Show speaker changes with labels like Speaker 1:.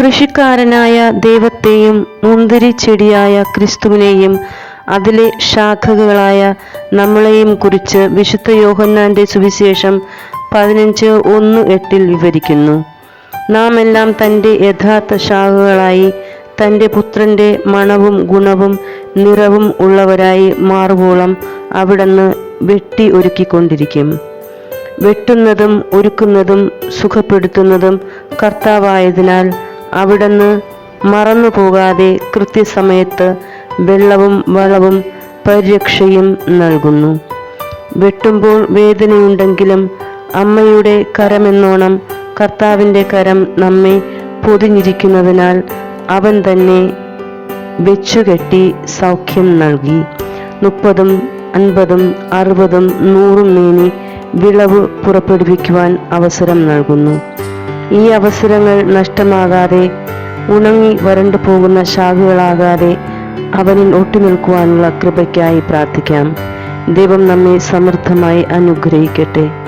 Speaker 1: കൃഷിക്കാരനായ ദൈവത്തെയും മുന്തിരി ചെടിയായ ക്രിസ്തുവിനെയും അതിലെ ശാഖകളായ നമ്മളെയും കുറിച്ച് വിശുദ്ധ യോഹന്നാന്റെ സുവിശേഷം പതിനഞ്ച് ഒന്ന് എട്ടിൽ വിവരിക്കുന്നു. നാം എല്ലാം തന്റെ യഥാർത്ഥ ശാഖകളായി തന്റെ പുത്രന്റെ മണവും ഗുണവും നിറവും ഉള്ളവരായി മാറുവോളം അവിടുന്ന് വെട്ടി ഒരുക്കിക്കൊണ്ടിരിക്കും. വെട്ടുന്നതും ഒരുക്കുന്നതും സുഖപ്പെടുത്തുന്നതും കർത്താവായതിനാൽ അവിടുന്ന് മറന്നു പോകാതെ കൃത്യസമയത്ത് വെള്ളവും വളവും പരിരക്ഷയും നൽകുന്നു. വെട്ടുമ്പോൾ വേദനയുണ്ടെങ്കിലും അമ്മയുടെ കരമെന്നോണം കർത്താവിന്റെ കരം നമ്മെ പൊതിഞ്ഞിരിക്കുന്നതിനാൽ അവൻ തന്നെ വെച്ചുകെട്ടി സൗഖ്യം നൽകി. മുപ്പതും അൻപതും അറുപതും നൂറും മേനി വിളവ് പുറപ്പെടുവിക്കുവാൻ അവസരം നൽകുന്നു. ഈ അവസരങ്ങൾ നഷ്ടമാകാതെ ഉണങ്ങി വരണ്ടു പോകുന്ന ശാഖകളാകാതെ അവനിൽ ഒട്ടിനിൽക്കുവാനുള്ള കൃപയ്ക്കായി പ്രാർത്ഥിക്കാം. ദൈവം നമ്മെ സമൃദ്ധമായി അനുഗ്രഹിക്കട്ടെ.